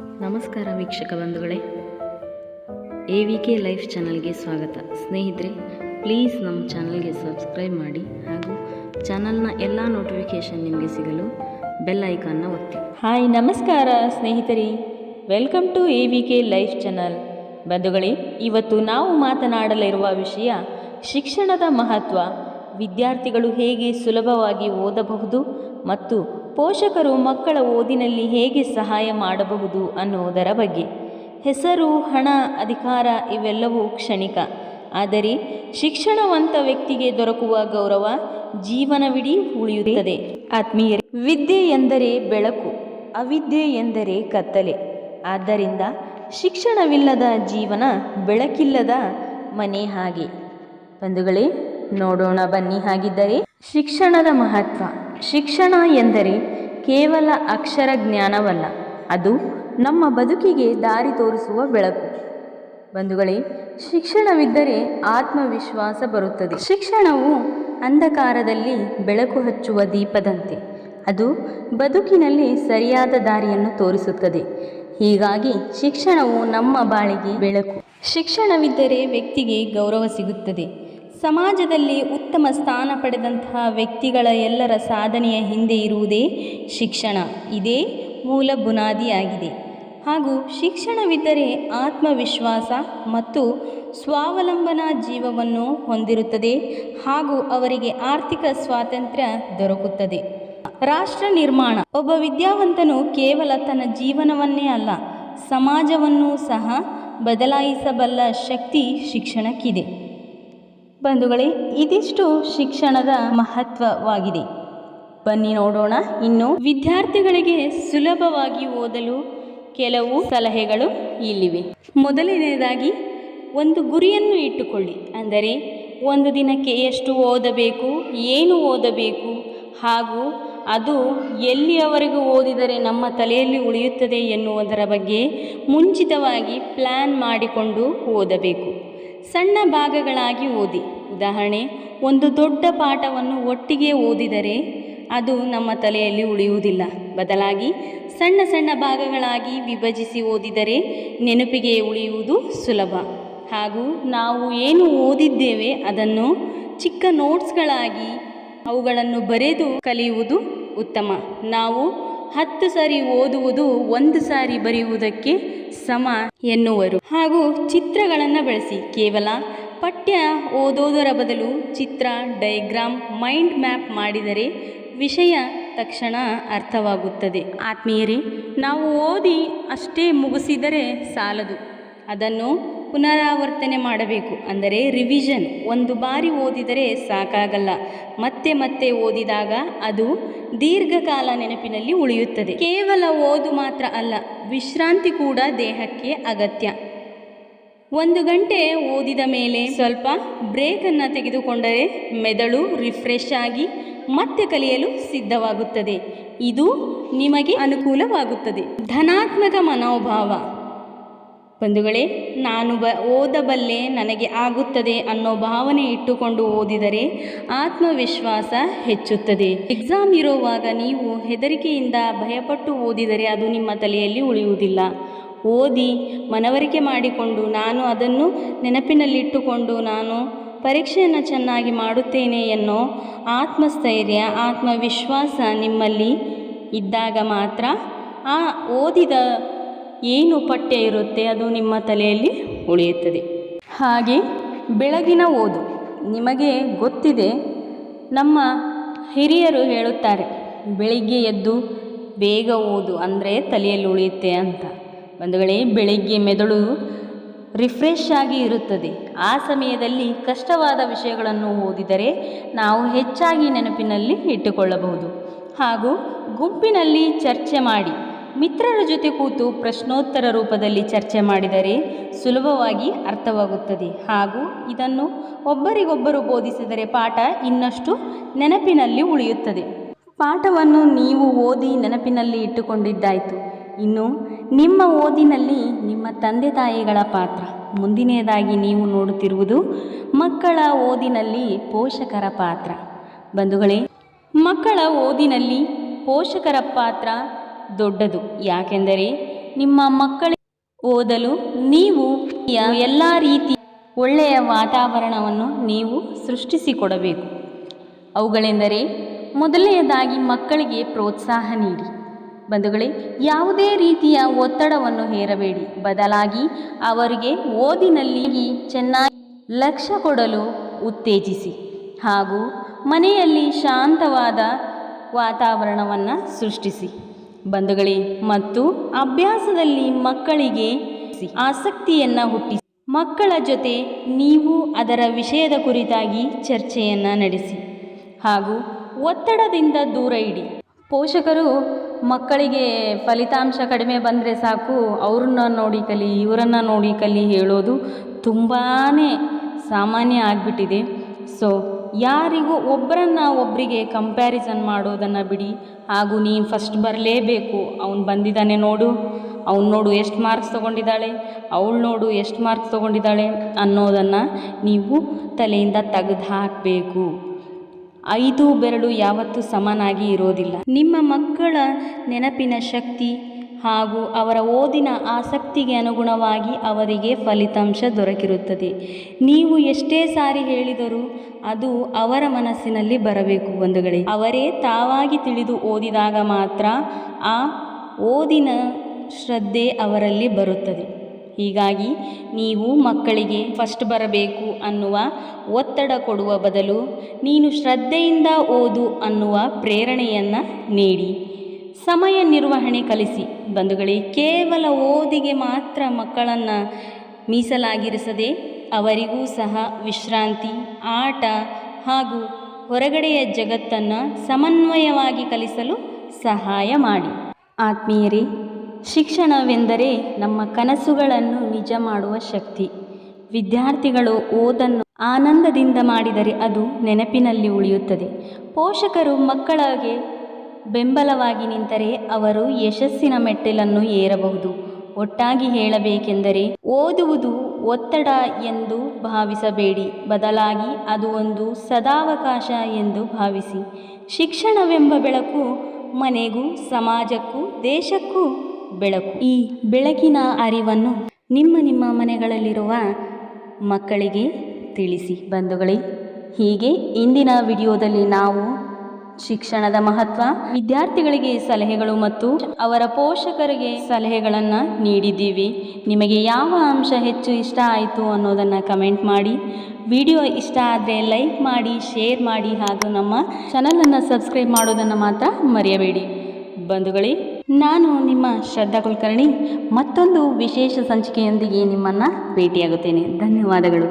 ನಮಸ್ಕಾರ ವೀಕ್ಷಕ ಬಂಧುಗಳೇ. ಎ ವಿ ಕೆ ಲೈಫ್ ಚಾನಲ್ಗೆ ಸ್ವಾಗತ. ಸ್ನೇಹಿತರೆ, ಪ್ಲೀಸ್ ನಮ್ಮ ಚಾನಲ್ಗೆ ಸಬ್ಸ್ಕ್ರೈಬ್ ಮಾಡಿ ಹಾಗೂ ಚಾನಲ್ನ ಎಲ್ಲ ನೋಟಿಫಿಕೇಷನ್ ನಿಮಗೆ ಸಿಗಲು ಬೆಲ್ ಐಕಾನ್ನ ಒತ್ತಿ. ಹಾಯ್, ನಮಸ್ಕಾರ ಸ್ನೇಹಿತರಿ. Welcome to A V K life channel. ಬಂಧುಗಳೇ, ಇವತ್ತು ನಾವು ಮಾತನಾಡಲಿರುವ ವಿಷಯ ಶಿಕ್ಷಣದ ಮಹತ್ವ. ವಿದ್ಯಾರ್ಥಿಗಳು ಹೇಗೆ ಸುಲಭವಾಗಿ ಓದಬಹುದು ಮತ್ತು ಪೋಷಕರು ಮಕ್ಕಳ ಓದಿನಲ್ಲಿ ಹೇಗೆ ಸಹಾಯ ಮಾಡಬಹುದು ಅನ್ನುವುದರ ಬಗ್ಗೆ. ಹೆಸರು, ಹಣ, ಅಧಿಕಾರ ಇವೆಲ್ಲವೂ ಕ್ಷಣಿಕ. ಆದರೆ ಶಿಕ್ಷಣವಂತ ವ್ಯಕ್ತಿಗೆ ದೊರಕುವ ಗೌರವ ಜೀವನವಿಡೀ ಉಳಿಯುತ್ತದೆ. ಆತ್ಮೀಯರೇ, ವಿದ್ಯೆ ಎಂದರೆ ಬೆಳಕು, ಅವಿದ್ಯೆ ಎಂದರೆ ಕತ್ತಲೆ. ಆದ್ದರಿಂದ ಶಿಕ್ಷಣವಿಲ್ಲದ ಜೀವನ ಬೆಳಕಿಲ್ಲದ ಮನೆ ಹಾಗೆ. ಬಂಧುಗಳೇ, ನೋಡೋಣ ಬನ್ನಿ ಹಾಗಿದ್ದರೆ. ಶಿಕ್ಷಣದ ಮಹತ್ವ. ಶಿಕ್ಷಣ ಎಂದರೆ ಕೇವಲ ಅಕ್ಷರ ಜ್ಞಾನವಲ್ಲ, ಅದು ನಮ್ಮ ಬದುಕಿಗೆ ದಾರಿ ತೋರಿಸುವ ಬೆಳಕು. ಬಂಧುಗಳೇ, ಶಿಕ್ಷಣವಿದ್ದರೆ ಆತ್ಮವಿಶ್ವಾಸ ಬರುತ್ತದೆ. ಶಿಕ್ಷಣವು ಅಂಧಕಾರದಲ್ಲಿ ಬೆಳಕು ಹಚ್ಚುವ ದೀಪದಂತೆ, ಅದು ಬದುಕಿನಲ್ಲಿ ಸರಿಯಾದ ದಾರಿಯನ್ನು ತೋರಿಸುತ್ತದೆ. ಹೀಗಾಗಿ ಶಿಕ್ಷಣವು ನಮ್ಮ ಬಾಳಿಗೆ ಬೆಳಕು. ಶಿಕ್ಷಣವಿದ್ದರೆ ವ್ಯಕ್ತಿಗೆ ಗೌರವ ಸಿಗುತ್ತದೆ. ಸಮಾಜದಲ್ಲಿ ಉತ್ತಮ ಸ್ಥಾನ ಪಡೆದಂತಹ ವ್ಯಕ್ತಿಗಳ ಎಲ್ಲರ ಸಾಧನೆಯ ಹಿಂದೆ ಇರುವುದೇ ಶಿಕ್ಷಣ. ಇದೇ ಮೂಲ ಬುನಾದಿಯಾಗಿದೆ. ಹಾಗೂ ಶಿಕ್ಷಣವಿದ್ದರೆ ಆತ್ಮವಿಶ್ವಾಸ ಮತ್ತು ಸ್ವಾವಲಂಬನಾ ಜೀವವನ್ನು ಹೊಂದಿರುತ್ತದೆ ಹಾಗೂ ಅವರಿಗೆ ಆರ್ಥಿಕ ಸ್ವಾತಂತ್ರ್ಯ ದೊರಕುತ್ತದೆ. ರಾಷ್ಟ್ರ ನಿರ್ಮಾಣ. ಒಬ್ಬ ವಿದ್ಯಾವಂತನು ಕೇವಲ ತನ್ನ ಜೀವನವನ್ನೇ ಅಲ್ಲ, ಸಮಾಜವನ್ನು ಸಹ ಬದಲಾಯಿಸಬಲ್ಲ ಶಕ್ತಿ ಶಿಕ್ಷಣಕ್ಕಿದೆ. ಬಂಧುಗಳೇ, ಇದಿಷ್ಟು ಶಿಕ್ಷಣದ ಮಹತ್ವವಾಗಿದೆ. ಬನ್ನಿ ನೋಡೋಣ. ಇನ್ನು ವಿದ್ಯಾರ್ಥಿಗಳಿಗೆ ಸುಲಭವಾಗಿ ಓದಲು ಕೆಲವು ಸಲಹೆಗಳು ಇಲ್ಲಿವೆ. ಮೊದಲನೆಯದಾಗಿ, ಒಂದು ಗುರಿಯನ್ನು ಇಟ್ಟುಕೊಳ್ಳಿ. ಅಂದರೆ, ಒಂದು ದಿನಕ್ಕೆ ಎಷ್ಟು ಓದಬೇಕು, ಏನು ಓದಬೇಕು, ಹಾಗೂ ಅದು ಎಲ್ಲಿಯವರೆಗೂ ಓದಿದರೆ ನಮ್ಮ ತಲೆಯಲ್ಲಿ ಉಳಿಯುತ್ತದೆ ಎನ್ನುವುದರ ಬಗ್ಗೆ ಮುಂಚಿತವಾಗಿ ಪ್ಲ್ಯಾನ್ ಮಾಡಿಕೊಂಡು ಓದಬೇಕು. ಸಣ್ಣ ಭಾಗಗಳಾಗಿ ಓದಿ. ಉದಾಹರಣೆ, ಒಂದು ದೊಡ್ಡ ಪಾಠವನ್ನು ಒಟ್ಟಿಗೆ ಓದಿದರೆ ಅದು ನಮ್ಮ ತಲೆಯಲ್ಲಿ ಉಳಿಯುವುದಿಲ್ಲ. ಬದಲಾಗಿ, ಸಣ್ಣ ಸಣ್ಣ ಭಾಗಗಳಾಗಿ ವಿಭಜಿಸಿ ಓದಿದರೆ ನೆನಪಿಗೆ ಉಳಿಯುವುದು ಸುಲಭ. ಹಾಗೂ ನಾವು ಏನು ಓದಿದ್ದೇವೆ ಅದನ್ನು ಚಿಕ್ಕ ನೋಟ್ಸ್ಗಳಾಗಿ ಅವುಗಳನ್ನು ಬರೆದು ಕಲಿಯುವುದು ಉತ್ತಮ. ನಾವು ಹತ್ತು ಸಾರಿ ಓದುವುದು ಒಂದು ಸಾರಿ ಬರೆಯುವುದಕ್ಕೆ ಸಮ ಎನ್ನುವರು. ಹಾಗೂ ಚಿತ್ರಗಳನ್ನು ಬಳಸಿ. ಕೇವಲ ಪಠ್ಯ ಓದೋದರ ಬದಲು ಚಿತ್ರ ಡಯಾಗ್ರಾಮ್ ಮೈಂಡ್ ಮ್ಯಾಪ್ ಮಾಡಿದರೆ ವಿಷಯ ತಕ್ಷಣ ಅರ್ಥವಾಗುತ್ತದೆ. ಆತ್ಮೀಯರೇ, ನಾವು ಓದಿ ಅಷ್ಟೇ ಮುಗಿಸಿದರೆ ಸಾಲದು. ಅದನ್ನು ಪುನರಾವರ್ತನೆ ಮಾಡಬೇಕು. ಅಂದರೆ ರಿವಿಷನ್ ಒಂದು ಬಾರಿ ಓದಿದರೆ ಸಾಕಾಗಲ್ಲ. ಮತ್ತೆ ಮತ್ತೆ ಓದಿದಾಗ ಅದು ದೀರ್ಘಕಾಲ ನೆನಪಿನಲ್ಲಿ ಉಳಿಯುತ್ತದೆ. ಕೇವಲ ಓದು ಮಾತ್ರ ಅಲ್ಲ, ವಿಶ್ರಾಂತಿ ಕೂಡ ದೇಹಕ್ಕೆ ಅಗತ್ಯ. ಒಂದು ಗಂಟೆ ಓದಿದ ಮೇಲೆ ಸ್ವಲ್ಪ ಬ್ರೇಕನ್ನು ತೆಗೆದುಕೊಂಡರೆ ಮೆದುಳು ರಿಫ್ರೆಶ್ ಆಗಿ ಮತ್ತೆ ಕಲಿಯಲು ಸಿದ್ಧವಾಗುತ್ತದೆ. ಇದು ನಿಮಗೆ ಅನುಕೂಲವಾಗುತ್ತದೆ. ಧನಾತ್ಮಕ ಮನೋಭಾವ. ಬಂಧುಗಳೇ, ನಾನು ಬ ಓದಬಲ್ಲೆ ನನಗೆ ಆಗುತ್ತದೆ ಅನ್ನೋ ಭಾವನೆ ಇಟ್ಟುಕೊಂಡು ಓದಿದರೆ ಆತ್ಮವಿಶ್ವಾಸ ಹೆಚ್ಚುತ್ತದೆ. ಎಕ್ಸಾಮ್ ಇರುವಾಗ ನೀವು ಹೆದರಿಕೆಯಿಂದ ಭಯಪಟ್ಟು ಓದಿದರೆ ಅದು ನಿಮ್ಮ ತಲೆಯಲ್ಲಿ ಉಳಿಯುವುದಿಲ್ಲ. ಓದಿ, ಮನವರಿಕೆ ಮಾಡಿಕೊಂಡು ನಾನು ಅದನ್ನು ನೆನಪಿನಲ್ಲಿಟ್ಟುಕೊಂಡು ನಾನು ಪರೀಕ್ಷೆಯನ್ನು ಚೆನ್ನಾಗಿ ಮಾಡುತ್ತೇನೆ ಎನ್ನೋ ಆತ್ಮಸ್ಥೈರ್ಯ, ಆತ್ಮವಿಶ್ವಾಸ ನಿಮ್ಮಲ್ಲಿ ಇದ್ದಾಗ ಮಾತ್ರ ಆ ಓದಿದ ಏನು ಪಠ್ಯ ಇರುತ್ತೆ ಅದು ನಿಮ್ಮ ತಲೆಯಲ್ಲಿ ಉಳಿಯುತ್ತದೆ. ಹಾಗೆ ಬೆಳಗಿನ ಓದು. ನಿಮಗೆ ಗೊತ್ತಿದೆ, ನಮ್ಮ ಹಿರಿಯರು ಹೇಳುತ್ತಾರೆ, ಬೆಳಿಗ್ಗೆ ಎದ್ದು ಬೇಗ ಓದು ಅಂದರೆ ತಲೆಯಲ್ಲಿ ಉಳಿಯುತ್ತೆ ಅಂತ. ಬಂಧುಗಳೇ, ಬೆಳಿಗ್ಗೆ ಮೆದುಳು ರಿಫ್ರೆಶ್ ಆಗಿ ಇರುತ್ತದೆ. ಆ ಸಮಯದಲ್ಲಿ ಕಷ್ಟವಾದ ವಿಷಯಗಳನ್ನು ಓದಿದರೆ ನಾವು ಹೆಚ್ಚಾಗಿ ನೆನಪಿನಲ್ಲಿ ಇಟ್ಟುಕೊಳ್ಳಬಹುದು. ಹಾಗೂ ಗುಂಪಿನಲ್ಲಿ ಚರ್ಚೆ ಮಾಡಿ ಮಿತ್ರರ ಜೊತೆ ಕೂತು ಪ್ರಶ್ನೋತ್ತರ ರೂಪದಲ್ಲಿ ಚರ್ಚೆ ಮಾಡಿದರೆ ಸುಲಭವಾಗಿ ಅರ್ಥವಾಗುತ್ತದೆ. ಹಾಗೂ ಇದನ್ನು ಒಬ್ಬರಿಗೊಬ್ಬರು ಬೋಧಿಸಿದರೆ ಪಾಠ ಇನ್ನಷ್ಟು ನೆನಪಿನಲ್ಲಿ ಉಳಿಯುತ್ತದೆ. ಪಾಠವನ್ನು ನೀವು ಓದಿ ನೆನಪಿನಲ್ಲಿ ಇಟ್ಟುಕೊಂಡಿದ್ದಾಯಿತು. ಇನ್ನು ನಿಮ್ಮ ಓದಿನಲ್ಲಿ ನಿಮ್ಮ ತಂದೆ ತಾಯಿಗಳ ಪಾತ್ರ. ಮುಂದಿನದಾಗಿ ನೀವು ನೋಡುತ್ತಿರುವುದು ಮಕ್ಕಳ ಓದಿನಲ್ಲಿ ಪೋಷಕರ ಪಾತ್ರ. ಬಂಧುಗಳೇ, ಮಕ್ಕಳ ಓದಿನಲ್ಲಿ ಪೋಷಕರ ಪಾತ್ರ ದೊಡ್ಡದು. ಯಾಕೆಂದರೆ ನಿಮ್ಮ ಮಕ್ಕಳಿಗೆ ಓದಲು ನೀವು ಎಲ್ಲ ರೀತಿ ಒಳ್ಳೆಯ ವಾತಾವರಣವನ್ನು ನೀವು ಸೃಷ್ಟಿಸಿಕೊಡಬೇಕು. ಅವುಗಳೆಂದರೆ ಮೊದಲನೆಯದಾಗಿ ಮಕ್ಕಳಿಗೆ ಪ್ರೋತ್ಸಾಹ ನೀಡಿ. ಬಂಧುಗಳೇ, ಯಾವುದೇ ರೀತಿಯ ಒತ್ತಡವನ್ನು ಹೇರಬೇಡಿ. ಬದಲಾಗಿ ಅವರಿಗೆ ಓದಿನಲ್ಲಿ ಚೆನ್ನಾಗಿ ಲಕ್ಷ್ಯ ಕೊಡಲು ಉತ್ತೇಜಿಸಿ ಹಾಗೂ ಮನೆಯಲ್ಲಿ ಶಾಂತವಾದ ವಾತಾವರಣವನ್ನು ಸೃಷ್ಟಿಸಿ. ಬಂಧುಗಳೇ, ಮತ್ತು ಅಭ್ಯಾಸದಲ್ಲಿ ಮಕ್ಕಳಿಗೆ ಆಸಕ್ತಿಯನ್ನು ಹುಟ್ಟಿಸಿ. ಮಕ್ಕಳ ಜೊತೆ ನೀವು ಅದರ ವಿಷಯದ ಕುರಿತಾಗಿ ಚರ್ಚೆಯನ್ನು ನಡೆಸಿ. ಹಾಗೂ ಒತ್ತಡದಿಂದ ದೂರ ಇಡಿ. ಪೋಷಕರು ಮಕ್ಕಳಿಗೆ ಫಲಿತಾಂಶ ಕಡಿಮೆ ಬಂದರೆ ಸಾಕು, ಅವ್ರನ್ನ ನೋಡಿ ಕಲಿ, ಇವರನ್ನು ನೋಡಿ ಕಲಿ ಹೇಳೋದು ತುಂಬಾ ಸಾಮಾನ್ಯ ಆಗಿಬಿಟ್ಟಿದೆ. ಸೊ ಯಾರಿಗೂ ಒಬ್ಬರನ್ನ ಒಬ್ಬರಿಗೆ ಕಂಪ್ಯಾರಿಸನ್ ಮಾಡೋದನ್ನು ಬಿಡಿ. ಹಾಗೂ ನೀನು ಫಸ್ಟ್ ಬರಲೇಬೇಕು. ಅವನು ಬಂದಿದ್ದಾನೆ ನೋಡು. ಅವ್ನು ನೋಡು ಎಷ್ಟು ಮಾರ್ಕ್ಸ್ ತೊಗೊಂಡಿದ್ದಾಳೆ. ಅವಳು ನೋಡು ಎಷ್ಟು ಮಾರ್ಕ್ಸ್ ತೊಗೊಂಡಿದ್ದಾಳೆ ಅನ್ನೋದನ್ನು ನೀವು ತಲೆಯಿಂದ ತೆಗೆದು ಹಾಕಬೇಕು ಐದು ಬೆರಳು ಯಾವತ್ತೂ ಸಮನಾಗಿ ಇರೋದಿಲ್ಲ. ನಿಮ್ಮ ಮಕ್ಕಳ ನೆನಪಿನ ಶಕ್ತಿ ಹಾಗೂ ಅವರ ಓದಿನ ಆಸಕ್ತಿಗೆ ಅನುಗುಣವಾಗಿ ಅವರಿಗೆ ಫಲಿತಾಂಶ ದೊರಕಿರುತ್ತದೆ. ನೀವು ಎಷ್ಟೇ ಸಾರಿ ಹೇಳಿದರೂ ಅದು ಅವರ ಮನಸ್ಸಿನಲ್ಲಿ ಬರಬೇಕು ಬಂಧುಗಳೇ. ಅವರೇ ತಾವಾಗಿ ತಿಳಿದು ಓದಿದಾಗ ಮಾತ್ರ ಆ ಓದಿನ ಶ್ರದ್ಧೆ ಅವರಲ್ಲಿ ಬರುತ್ತದೆ. ಹೀಗಾಗಿ ನೀವು ಮಕ್ಕಳಿಗೆ ಫಸ್ಟ್ ಬರಬೇಕು ಅನ್ನುವ ಒತ್ತಡ ಕೊಡುವ ಬದಲು ನೀನು ಶ್ರದ್ಧೆಯಿಂದ ಓದು ಅನ್ನುವ ಪ್ರೇರಣೆಯನ್ನು ನೀಡಿ. ಸಮಯ ನಿರ್ವಹಣೆ ಕಲಿಸಿ. ಬಂಧುಗಳೇ, ಕೇವಲ ಓದಿಗೆ ಮಾತ್ರ ಮಕ್ಕಳನ್ನು ಮೀಸಲಾಗಿರಿಸದೆ ಅವರಿಗೂ ಸಹ ವಿಶ್ರಾಂತಿ, ಆಟ ಹಾಗೂ ಹೊರಗಡೆಯ ಜಗತ್ತನ್ನು ಸಮನ್ವಯವಾಗಿ ಕಲಿಸಲು ಸಹಾಯ ಮಾಡಿ. ಆತ್ಮೀಯರೇ, ಶಿಕ್ಷಣವೆಂದರೆ ನಮ್ಮ ಕನಸುಗಳನ್ನು ನಿಜ ಮಾಡುವ ಶಕ್ತಿ. ವಿದ್ಯಾರ್ಥಿಗಳು ಓದನ್ನು ಆನಂದದಿಂದ ಮಾಡಿದರೆ ಅದು ನೆನಪಿನಲ್ಲಿ ಉಳಿಯುತ್ತದೆ. ಪೋಷಕರು ಮಕ್ಕಳಿಗೆ ಬೆಂಬಲವಾಗಿ ನಿಂತರೆ ಅವರು ಯಶಸ್ಸಿನ ಮೆಟ್ಟಿಲನ್ನು ಏರಬಹುದು. ಒಟ್ಟಾಗಿ ಹೇಳಬೇಕೆಂದರೆ, ಓದುವುದು ಒತ್ತಡ ಎಂದು ಭಾವಿಸಬೇಡಿ. ಬದಲಾಗಿ ಅದು ಒಂದು ಸದಾವಕಾಶ ಎಂದು ಭಾವಿಸಿ. ಶಿಕ್ಷಣವೆಂಬ ಬೆಳಕು ಮನೆಗೂ, ಸಮಾಜಕ್ಕೂ, ದೇಶಕ್ಕೂ ಬೆಳಕು. ಈ ಬೆಳಕಿನ ಅರಿವನ್ನು ನಿಮ್ಮ ನಿಮ್ಮ ಮನೆಗಳಲ್ಲಿರುವ ಮಕ್ಕಳಿಗೆ ತಿಳಿಸಿ. ಬಂಧುಗಳೇ, ಹೀಗೆ ಇಂದಿನ ವಿಡಿಯೋದಲ್ಲಿ ನಾವು ಶಿಕ್ಷಣದ ಮಹತ್ವ, ವಿದ್ಯಾರ್ಥಿಗಳಿಗೆ ಸಲಹೆಗಳು ಮತ್ತು ಅವರ ಪೋಷಕರಿಗೆ ಸಲಹೆಗಳನ್ನು ನೀಡಿದ್ದೀವಿ. ನಿಮಗೆ ಯಾವ ಅಂಶ ಹೆಚ್ಚು ಇಷ್ಟ ಆಯಿತು ಅನ್ನೋದನ್ನು ಕಮೆಂಟ್ ಮಾಡಿ. ವಿಡಿಯೋ ಇಷ್ಟ ಆದರೆ ಲೈಕ್ ಮಾಡಿ, ಶೇರ್ ಮಾಡಿ ಹಾಗೂ ನಮ್ಮ ಚಾನಲನ್ನು ಸಬ್ಸ್ಕ್ರೈಬ್ ಮಾಡೋದನ್ನು ಮಾತ್ರ ಮರೆಯಬೇಡಿ. ಬಂಧುಗಳೇ, ನಾನು ನಿಮ್ಮ ಶ್ರದ್ಧಾ ಕುಲಕರ್ಣಿ. ಮತ್ತೊಂದು ವಿಶೇಷ ಸಂಚಿಕೆಯೊಂದಿಗೆ ನಿಮ್ಮನ್ನು ಭೇಟಿಯಾಗುತ್ತೇನೆ. ಧನ್ಯವಾದಗಳು.